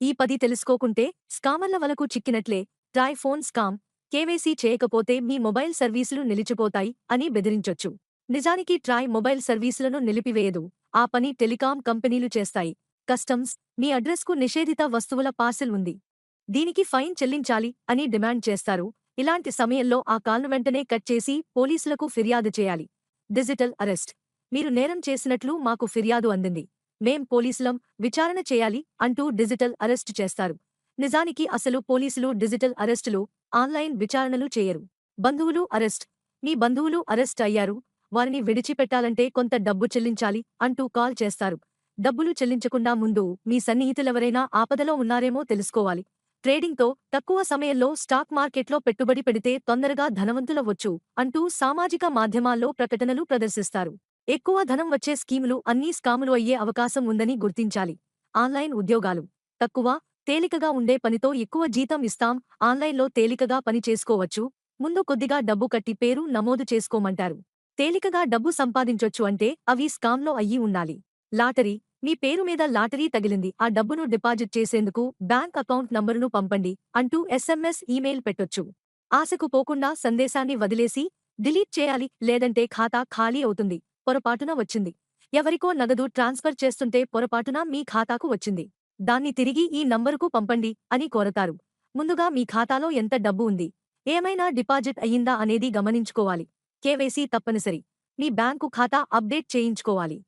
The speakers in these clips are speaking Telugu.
ఈ పది తెలుసుకోకుంటే స్కామర్ల వలకు చిక్కినట్లే. ట్రై ఫోన్ స్కామ్ కేవైసీ చేయకపోతే మీ మొబైల్ సర్వీసులు నిలిచిపోతాయి అని బెదిరించొచ్చు. నిజానికి ట్రాయ్ మొబైల్ సర్వీసులను నిలిపివేయదు. ఆ పని టెలికాం కంపెనీలు చేస్తాయి. కస్టమ్స్ మీ అడ్రస్కు నిషేధిత వస్తువుల పార్సిల్ ఉంది. దీనికి ఫైన్ చెల్లించాలి అని డిమాండ్ చేస్తారు. ఇలాంటి సమయంలో ఆ కాల్ను వెంటనే కట్ చేసి పోలీసులకు ఫిర్యాదు చేయాలి. Digital arrest. మీరు నేరం చేసినట్లు మాకు ఫిర్యాదు అందింది. మేం పోలీసులం విచారణ చేయాలి అంటూ డిజిటల్ అరెస్టు చేస్తారు. నిజానికి అసలు పోలీసులు డిజిటల్ అరెస్టులు ఆన్లైన్ విచారణలు చేయరు. బంధువులు అరెస్ట్. మీ బంధువులు అరెస్ట్ అయ్యారు. వారిని విడిచిపెట్టాలంటే కొంత డబ్బు చెల్లించాలి అంటూ కాల్ చేస్తారు. డబ్బులు చెల్లించకుండా ముందు మీ సన్నిహితులెవరైనా ఆపదలో ఉన్నారేమో తెలుసుకోవాలి. ట్రేడింగ్తో తక్కువ సమయంలో స్టాక్ మార్కెట్లో పెట్టుబడి పెడితే తొందరగా ధనవంతులవచ్చు అంటూ సామాజిక మాధ్యమాల్లో ప్రకటనలు ప్రదర్శిస్తారు. ఎక్కువ ధనం వచ్చే స్కీములు అన్నీ స్కాములు అయ్యే అవకాశం ఉందని గుర్తించాలి. ఆన్లైన్ ఉద్యోగాలు. తక్కువ తేలికగా ఉండే పనితో ఎక్కువ జీతం ఇస్తాం. ఆన్లైన్లో తేలికగా పని చేసుకోవచ్చు. ముందు కొద్దిగా డబ్బు కట్టి పేరు నమోదు చేసుకోమంటారు. తేలికగా డబ్బు సంపాదించొచ్చు అంటే అవి స్కామ్లో అయ్యి ఉండాలి. లాటరీ. మీ పేరు మీద లాటరీ తగిలింది. ఆ డబ్బును డిపాజిట్ చేసేందుకు బ్యాంక్ అకౌంట్ నంబరును పంపండి అంటూ ఎస్ఎంఎస్ ఈమెయిల్ పెట్టొచ్చు. ఆశకు పోకుండా సందేశాన్ని వదిలేసి డిలీట్ చేయాలి లేదంటే ఖాతా ఖాళీ అవుతుంది. పొరపాటున వచ్చింది. ఎవరికో నగదు ట్రాన్స్ఫర్ చేస్తుంటే పొరపాటున మీ ఖాతాకు వచ్చింది. దాన్ని తిరిగి ఈ నంబరుకు పంపండి అని కోరతారు. ముందుగా మీ ఖాతాలో ఎంత డబ్బు ఉంది? ఏమైనా డిపాజిట్ అయ్యిందా అనేది గమనించుకోవాలి. కేవైసీ తప్పనిసరి. మీ బ్యాంకు ఖాతా అప్డేట్ చేయించుకోవాలి.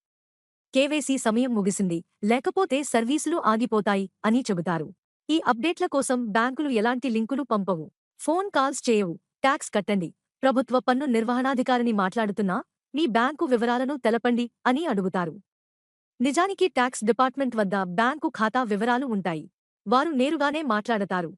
కేవైసీ సమయం ముగిసింది. లేకపోతే సర్వీసులు ఆగిపోతాయి అని చెబుతారు. ఈ అప్డేట్ల కోసం బ్యాంకులు ఎలాంటి లింకులు పంపవు. ఫోన్ కాల్స్ చేయవు. ట్యాక్స్ కట్టండి. ప్రభుత్వ పన్ను నిర్వహణాధికారిని మాట్లాడుతున్నా మీ బ్యాంకు వివరాలను తెలపండి అని అడుగుతారు. నిజానికి ట్యాక్స్ డిపార్ట్మెంట్ వద్ద బ్యాంకు ఖాతా వివరాలు ఉంటాయి. వారు నేరుగానే మాట్లాడతారు.